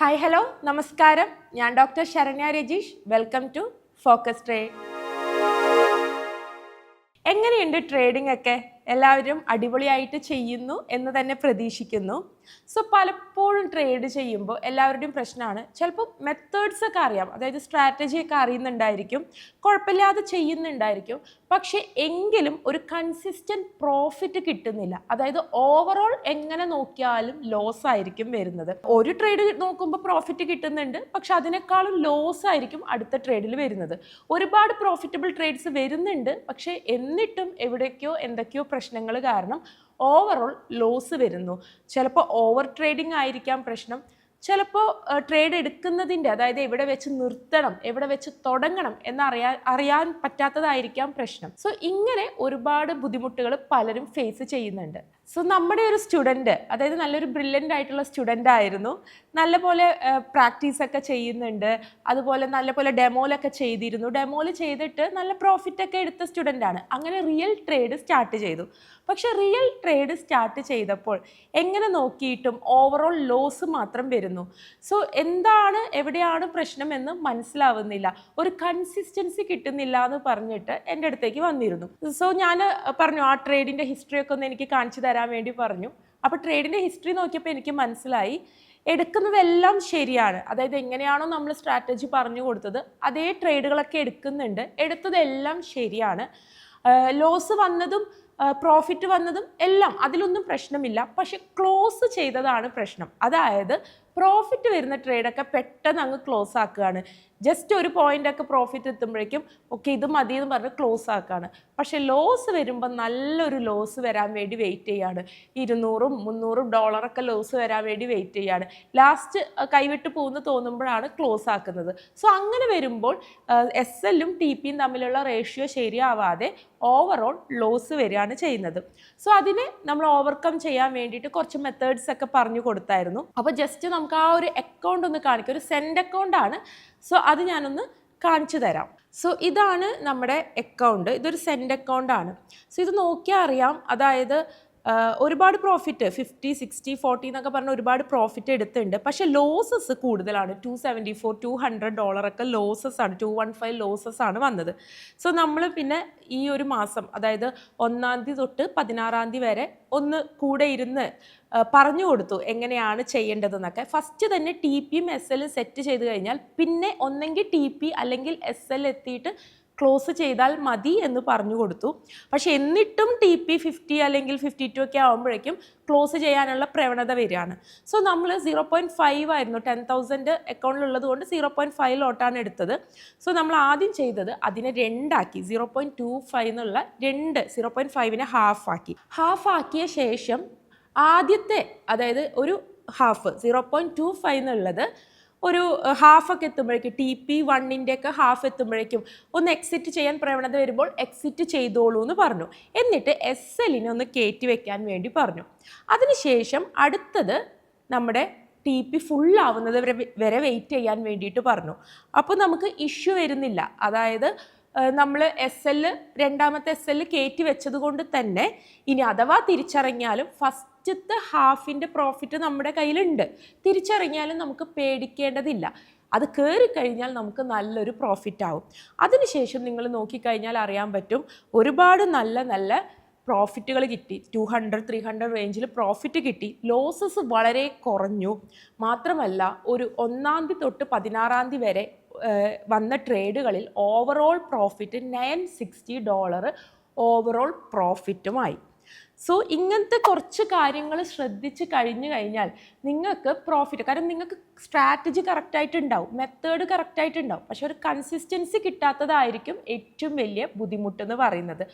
Hi hello നമസ്കാരം. ഞാൻ doctor Sharanya Rajeesh. Welcome to Focus Trade എങ്ങനെയുണ്ട് ട്രേഡിംഗ് ഒക്കെ? എല്ലാവരും അടിപൊളിയായിട്ട് ചെയ്യുന്നു എന്ന് തന്നെ പ്രതീക്ഷിക്കുന്നു. സോ പലപ്പോഴും ട്രേഡ് ചെയ്യുമ്പോൾ എല്ലാവരുടെയും പ്രശ്നമാണ്. ചിലപ്പോൾ മെത്തേഡ്സ് ഒക്കെ അറിയാം. അതായത് സ്ട്രാറ്റജിയൊക്കെ അറിയുന്നുണ്ടായിരിക്കും. കുഴപ്പമില്ലാതെ ചെയ്യുന്നുണ്ടായിരിക്കും. പക്ഷേ എങ്കിലും ഒരു കൺസിസ്റ്റന്റ് പ്രോഫിറ്റ് കിട്ടുന്നില്ല. അതായത് ഓവറോൾ എങ്ങനെ നോക്കിയാലും ലോസ് ആയിരിക്കും വരുന്നത്. ഒരു ട്രേഡ് നോക്കുമ്പോൾ പ്രോഫിറ്റ് കിട്ടുന്നുണ്ട്. പക്ഷെ അതിനേക്കാളും ലോസ് ആയിരിക്കും അടുത്ത ട്രേഡിൽ വരുന്നത്. ഒരുപാട് പ്രോഫിറ്റബിൾ ട്രേഡ്സ് വരുന്നുണ്ട്. പക്ഷേ എന്നിട്ടും എവിടേക്കോ എന്തൊക്കെയോ പ്രശ്നങ്ങൾ കാരണം ഓവറോൾ ലോസ് വരുന്നു. ചിലപ്പോൾ ഓവർ ട്രേഡിംഗ് ആയിരിക്കാം പ്രശ്നം. ചിലപ്പോൾ ട്രേഡ് എടുക്കുന്നതിന്റെ അതായത് എവിടെ വെച്ച് നിർത്തണം എവിടെ വെച്ച് തുടങ്ങണം എന്നറിയാൻ അറിയാൻ പറ്റാത്തതായിരിക്കാം പ്രശ്നം. സോ ഇങ്ങനെ ഒരുപാട് ബുദ്ധിമുട്ടുകൾ പലരും ഫേസ് ചെയ്യുന്നുണ്ട്. സോ നമ്മുടെ ഒരു സ്റ്റുഡന്റ് അതായത് നല്ലൊരു ബ്രില്യന്റ് ആയിട്ടുള്ള സ്റ്റുഡന്റ് ആയിരുന്നു. നല്ലപോലെ പ്രാക്ടീസൊക്കെ ചെയ്യുന്നുണ്ട്. അതുപോലെ നല്ലപോലെ ഡെമോലൊക്കെ ചെയ്തിരുന്നു. ഡെമോയിൽ ചെയ്തിട്ട് നല്ല പ്രോഫിറ്റൊക്കെ എടുത്ത സ്റ്റുഡന്റാണ് അങ്ങനെ റിയൽ ട്രേഡ് സ്റ്റാർട്ട് ചെയ്തു. പക്ഷേ റിയൽ ട്രേഡ് സ്റ്റാർട്ട് ചെയ്തപ്പോൾ എങ്ങനെ നോക്കിയിട്ടും ഓവറോൾ ലോസ് മാത്രം വരുന്നു. സോ എന്താണ് എവിടെയാണ് പ്രശ്നം എന്ന് മനസ്സിലാവുന്നില്ല. ഒരു കൺസിസ്റ്റൻസി കിട്ടുന്നില്ല എന്ന് പറഞ്ഞിട്ട് എന്റെ അടുത്തേക്ക് വന്നിരുന്നു. സോ ഞാൻ പറഞ്ഞു ആ ട്രേഡിന്റെ ഹിസ്റ്ററി ഒക്കെ ഒന്ന് എനിക്ക് കാണിച്ചു തരാൻ വേണ്ടി പറഞ്ഞു. അപ്പോൾ ട്രേഡിന്റെ ഹിസ്റ്ററി നോക്കിയപ്പോൾ എനിക്ക് മനസ്സിലായി എടുക്കുന്നതെല്ലാം ശരിയാണ്. അതായത് എങ്ങനെയാണോ നമ്മൾ സ്ട്രാറ്റജി പറഞ്ഞു കൊടുത്തത് അതേ ട്രേഡുകളൊക്കെ എടുക്കുന്നുണ്ട് എടുത്തതെല്ലാം ശരിയാണ്. ലോസ് വന്നതും പ്രോഫിറ്റ് വന്നതും എല്ലാം അതിലൊന്നും പ്രശ്നമില്ല. പക്ഷെ ക്ലോസ് ചെയ്തതാണ് പ്രശ്നം. അതായത് പ്രോഫിറ്റ് വരുന്ന ട്രേഡൊക്കെ പെട്ടെന്ന് അങ്ങ് ക്ലോസ് ആക്കുകയാണ്. ജസ്റ്റ് ഒരു പോയിന്റ് ഒക്കെ പ്രോഫിറ്റ് എത്തുമ്പോഴേക്കും ഓക്കെ ഇത് മതി എന്ന് പറഞ്ഞ് ക്ലോസ് ആക്കുകയാണ് പക്ഷേ ലോസ് വരുമ്പോൾ നല്ലൊരു ലോസ് വരാൻ വേണ്ടി വെയിറ്റ് ചെയ്യാണ്. ഇരുന്നൂറും മുന്നൂറും ഡോളറൊക്കെ ലോസ് വരാൻ വേണ്ടി വെയിറ്റ് ചെയ്യാണ്. ലാസ്റ്റ് കൈവിട്ട് പോകുന്ന തോന്നുമ്പോഴാണ് ക്ലോസ് ആക്കുന്നത്. സോ അങ്ങനെ വരുമ്പോൾ എസ് എല്ലും ടി പിയും തമ്മിലുള്ള റേഷ്യോ ശരിയാവാതെ ഓവറോൾ ലോസ് വരികയാണ് ചെയ്യുന്നത്. സോ അതിനെ നമ്മൾ ഓവർകം ചെയ്യാൻ വേണ്ടിയിട്ട് കുറച്ച് മെത്തേഡ്സ് ഒക്കെ പറഞ്ഞു കൊടുത്തായിരുന്നു. അപ്പോൾ ജസ്റ്റ് നമുക്ക് ആ ഒരു അക്കൗണ്ട് ഒന്ന് കാണിക്കുക ഒരു സെൻഡ് അക്കൗണ്ട് ആണ്. സോ അത് ഞാനൊന്ന് കാണിച്ചു തരാം. സോ ഇതാണ് നമ്മുടെ അക്കൗണ്ട് ഇതൊരു സെൻഡ് അക്കൗണ്ട് ആണ്. സോ ഇത് നോക്കിയാൽ അറിയാം. അതായത് ഒരുപാട് പ്രോഫിറ്റ് ഫിഫ്റ്റി സിക്സ്റ്റി ഫോർട്ടി എന്നൊക്കെ പറഞ്ഞ ഒരുപാട് പ്രോഫിറ്റ് എടുത്തിട്ടുണ്ട്. പക്ഷേ ലോസസ് കൂടുതലാണ്. Two seventy four two hundred ഡോളറൊക്കെ losses ആണ്. ടു വൺ ഫൈവ് ലോസസ് ആണ് വന്നത്. സോ നമ്മൾ പിന്നെ ഈ ഒരു മാസം അതായത് ഒന്നാം തീയതി തൊട്ട് പതിനാറാം തീയതി വരെ ഒന്ന് കൂടെ ഇരുന്ന് പറഞ്ഞു കൊടുത്തു എങ്ങനെയാണ് ചെയ്യേണ്ടതെന്നൊക്കെ. ഫസ്റ്റ് തന്നെ ടി പിയും എസ് എല്ലും സെറ്റ് ചെയ്ത് കഴിഞ്ഞാൽ പിന്നെ ഒന്നെങ്കിൽ ടി പി അല്ലെങ്കിൽ എസ് എൽ എത്തിയിട്ട് ക്ലോസ് ചെയ്താൽ മതി എന്ന് പറഞ്ഞു കൊടുത്തു. പക്ഷെ എന്നിട്ടും ടി പി ഫിഫ്റ്റി അല്ലെങ്കിൽ ഫിഫ്റ്റി ടു ഒക്കെ ആകുമ്പോഴേക്കും ക്ലോസ് ചെയ്യാനുള്ള പ്രവണത വരികയാണ്. സോ നമ്മൾ സീറോ പോയിന്റ് ഫൈവ് ആയിരുന്നു. ടെൻ തൗസൻഡ് അക്കൗണ്ടിലുള്ളത് കൊണ്ട് സീറോ പോയിന്റ് ഫൈവ് ലോട്ടാണ് എടുത്തത്. സോ നമ്മൾ ആദ്യം ചെയ്തത് അതിനെ രണ്ടാക്കി. സീറോ പോയിന്റ് ടു ഫൈവ് എന്നുള്ള രണ്ട് സീറോ പോയിന്റ് ഫൈവിനെ ഹാഫ് ആക്കി. ഹാഫ് ആക്കിയ ശേഷം ആദ്യത്തെ അതായത് ഒരു half zero point two five എന്നുള്ളത് ഒരു ഹാഫൊക്കെ എത്തുമ്പോഴേക്കും ടി പി വണ്ണിന്റെ ഒക്കെ ഹാഫ് എത്തുമ്പോഴേക്കും ഒന്ന് എക്സിറ്റ് ചെയ്യാൻ പ്രവണത വരുമ്പോൾ എക്സിറ്റ് ചെയ്തോളൂ എന്ന് പറഞ്ഞു. എന്നിട്ട് എസ് എല്ലിനെ ഒന്ന് കയറ്റി വെക്കാൻ വേണ്ടി പറഞ്ഞു. അതിനുശേഷം അടുത്തത് നമ്മുടെ ടി പി ഫുള്ളാവുന്നത് വരെ വരെ വെയിറ്റ് ചെയ്യാൻ വേണ്ടിയിട്ട് പറഞ്ഞു. അപ്പോൾ നമുക്ക് ഇഷ്യൂ വരുന്നില്ല. അതായത് നമ്മൾ എസ് എൽ രണ്ടാമത്തെ എസ് എൽ കയറ്റി വെച്ചത് കൊണ്ട് തന്നെ ഇനി അഥവാ തിരിച്ചറിഞ്ഞാലും ഫസ്റ്റത്തെ ഹാഫിന്റെ പ്രോഫിറ്റ് നമ്മുടെ കയ്യിലുണ്ട്. തിരിച്ചറിഞ്ഞാലും നമുക്ക് പേടിക്കേണ്ടതില്ല. അത് കയറി കഴിഞ്ഞാൽ നമുക്ക് നല്ലൊരു പ്രോഫിറ്റ് ആവും. അതിനുശേഷം നിങ്ങൾ നോക്കിക്കഴിഞ്ഞാൽ അറിയാൻ പറ്റും ഒരുപാട് നല്ല നല്ല പ്രോഫിറ്റുകൾ കിട്ടി. ടു ഹൺഡ്രഡ് ത്രീ ഹൺഡ്രഡ് റേഞ്ചിൽ പ്രോഫിറ്റ് കിട്ടി. ലോസസ് വളരെ കുറഞ്ഞു. മാത്രമല്ല ഒരു ഒന്നാം തീയതി തൊട്ട് പതിനാറാം തീയതി വരെ വന്ന ട്രേഡുകളിൽ overall profit nine sixty dollar overall പ്രോഫിറ്റുമായി so ഇങ്ങനത്തെ കുറച്ച് കാര്യങ്ങൾ ശ്രദ്ധിച്ച് കഴിഞ്ഞു കഴിഞ്ഞാൽ നിങ്ങൾക്ക് പ്രോഫിറ്റ് കാരണം നിങ്ങൾക്ക് സ്ട്രാറ്റജി കറക്റ്റായിട്ടുണ്ടാവും മെത്തേഡ് കറക്റ്റായിട്ടുണ്ടാവും പക്ഷെ ഒരു കൺസിസ്റ്റൻസി കിട്ടാത്തതായിരിക്കും ഏറ്റവും വലിയ ബുദ്ധിമുട്ടെന്ന് പറയുന്നത്.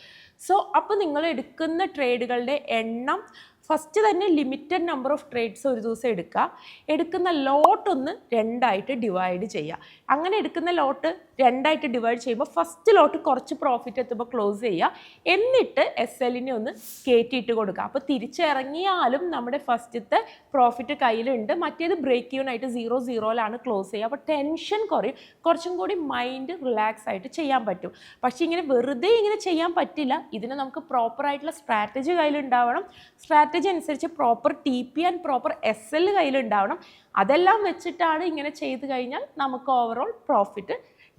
സോ അപ്പോൾ നിങ്ങൾ എടുക്കുന്ന ട്രേഡുകളുടെ എണ്ണം ഫസ്റ്റ് തന്നെ ലിമിറ്റഡ് നമ്പർ ഓഫ് ട്രേഡ്സ് ഒരു ദിവസം എടുക്കുക. എടുക്കുന്ന ലോട്ട് ഒന്ന് രണ്ടായിട്ട് ഡിവൈഡ് ചെയ്യുക. അങ്ങനെ എടുക്കുന്ന ലോട്ട് രണ്ടായിട്ട് ഡിവൈഡ് ചെയ്യുമ്പോൾ ഫസ്റ്റ് ലോട്ട് കുറച്ച് പ്രോഫിറ്റ് എത്തുമ്പോൾ ക്ലോസ് ചെയ്യുക. എന്നിട്ട് എസ് എല്ലിനെ ഒന്ന് കയറ്റിയിട്ട് കൊടുക്കുക. അപ്പോൾ തിരിച്ചിറങ്ങിയാലും നമ്മുടെ ഫസ്റ്റത്തെ പ്രോഫിറ്റ് കയ്യിലുണ്ട്. മറ്റേത് ബ്രേക്ക് ഈവൻ ആയിട്ട് സീറോ സീറോയിലാണ് ക്ലോസ് ചെയ്യുക. അപ്പോൾ ടെൻഷൻ കുറയും. കുറച്ചും കൂടി മൈൻഡ് റിലാക്സ് ആയിട്ട് ചെയ്യാൻ പറ്റും. പക്ഷേ ഇങ്ങനെ വെറുതെ ഇങ്ങനെ ചെയ്യാൻ പറ്റില്ല. ഇതിന് നമുക്ക് പ്രോപ്പറായിട്ടുള്ള സ്ട്രാറ്റജി കയ്യിലുണ്ടാവണം. സ്ട്രാറ്റജി സ്ട്രാറ്റജി അനുസരിച്ച് proper T P and proper S L കയ്യിലുണ്ടാവണം. അതെല്ലാം വെച്ചിട്ടാണ് ഇങ്ങനെ ചെയ്ത് കഴിഞ്ഞാൽ നമുക്ക് ഓവറോൾ പ്രോഫിറ്റ്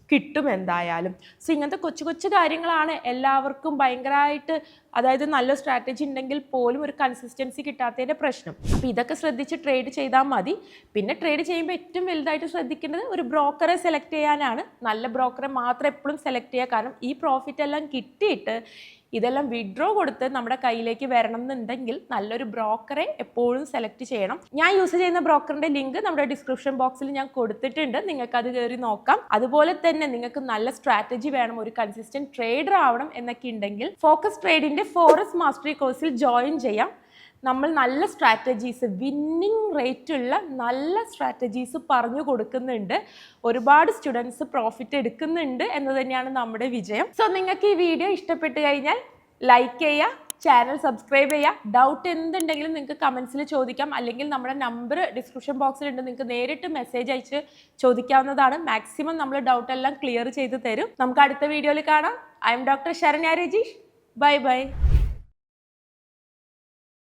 കിട്ടും എന്തായാലും. സോ ഇങ്ങനത്തെ കൊച്ചു കൊച്ചു കാര്യങ്ങളാണ് എല്ലാവർക്കും ഭയങ്കരമായിട്ട് അതായത് നല്ല സ്ട്രാറ്റജി ഉണ്ടെങ്കിൽ പോലും ഒരു കൺസിസ്റ്റൻസി കിട്ടാത്തതിന്റെ പ്രശ്നം. അപ്പോൾ ഇതൊക്കെ ശ്രദ്ധിച്ച് ട്രേഡ് ചെയ്താൽ മതി. പിന്നെ ട്രേഡ് ചെയ്യുമ്പോൾ ഏറ്റവും വലുതായിട്ട് ശ്രദ്ധിക്കേണ്ടത് ഒരു ബ്രോക്കറെ സെലക്ട് ചെയ്യാനാണ്. നല്ല ബ്രോക്കറെ മാത്രം എപ്പോഴും സെലക്ട് ചെയ്യുക. കാരണം ഈ പ്രോഫിറ്റ് എല്ലാം കിട്ടിയിട്ട് ഇതെല്ലാം വിഡ്രോ കൊടുത്ത് നമ്മുടെ കയ്യിലേക്ക് വരണം എന്നുണ്ടെങ്കിൽ നല്ലൊരു ബ്രോക്കറെ എപ്പോഴും സെലക്ട് ചെയ്യണം. ഞാൻ യൂസ് ചെയ്യുന്ന ബ്രോക്കറിന്റെ ലിങ്ക് നമ്മുടെ ഡിസ്ക്രിപ്ഷൻ ബോക്സിൽ ഞാൻ കൊടുത്തിട്ടുണ്ട്. നിങ്ങൾക്ക് അത് കയറി നോക്കാം. അതുപോലെ തന്നെ നിങ്ങൾക്ക് നല്ല സ്ട്രാറ്റജി വേണം ഒരു കൺസിസ്റ്റന്റ് ട്രേഡർ ആവണം എന്നൊക്കെ ഉണ്ടെങ്കിൽ ഫോക്കസ് ട്രേഡിന്റെ ഫോറസ്റ്റ് മാസ്റ്ററി കോഴ്സിൽ ജോയിൻ ചെയ്യാം. നമ്മൾ നല്ല സ്ട്രാറ്റജീസ് വിന്നിങ് റേറ്റ് ഉള്ള നല്ല സ്ട്രാറ്റജീസ് പറഞ്ഞു കൊടുക്കുന്നുണ്ട്. ഒരുപാട് സ്റ്റുഡൻസ് പ്രോഫിറ്റ് എടുക്കുന്നുണ്ട് എന്ന് തന്നെയാണ് നമ്മുടെ വിജയം. സോ നിങ്ങൾക്ക് ഈ വീഡിയോ ഇഷ്ടപ്പെട്ട് കഴിഞ്ഞാൽ ലൈക്ക് ചെയ്യുക ചാനൽ സബ്സ്ക്രൈബ് ചെയ്യുക. ഡൗട്ട് എന്തുണ്ടെങ്കിലും നിങ്ങൾക്ക് കമൻസിൽ ചോദിക്കാം. അല്ലെങ്കിൽ നമ്മുടെ നമ്പർ ഡിസ്ക്രിപ്ഷൻ ബോക്സിലുണ്ട് നിങ്ങൾക്ക് നേരിട്ട് മെസ്സേജ് അയച്ച് ചോദിക്കാവുന്നതാണ്. മാക്സിമം നമ്മൾ ഡൗട്ട് എല്ലാം ക്ലിയർ ചെയ്ത് തരും. നമുക്ക് അടുത്ത വീഡിയോയിൽ കാണാം. I'm doctor Sharanya Rajeesh. Bye bye